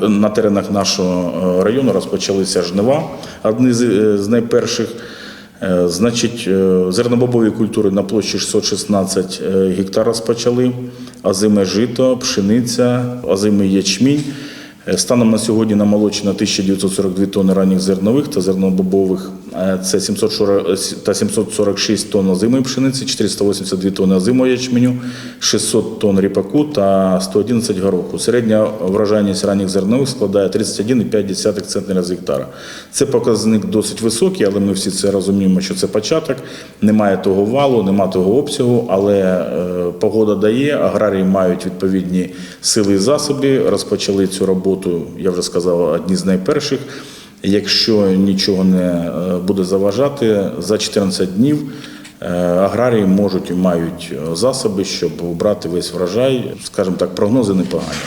На теренах нашого е, району розпочалися жнива, одні з, е, найперших. Е, Значить, зернобобові культури на площі 616 е, гектар розпочали, озиме жито, пшениця, озимий ячмінь. Е, Станом на сьогодні намолочено 1942 тонни ранніх зернових та зернобобових. Е, Це 740 та 746 тонн озимої пшениці, 482 тонни озимого ячменю, 600 тонн ріпаку та 111 гороху. Середня врожайність ранніх зернових складає 31,5 центнера з гектара. Це показник досить високий, але ми всі це розуміємо, що це початок. Немає того валу, немає того обсягу, але е, погода дає, аграрії мають відповідні сили і засоби. Розпочали цю роботу, я вже сказав, одні з найперших. Якщо нічого не е, буде заважати, за 14 днів е, аграрії можуть і мають е, засоби, щоб брати весь врожай. Скажімо так, прогнози непогані.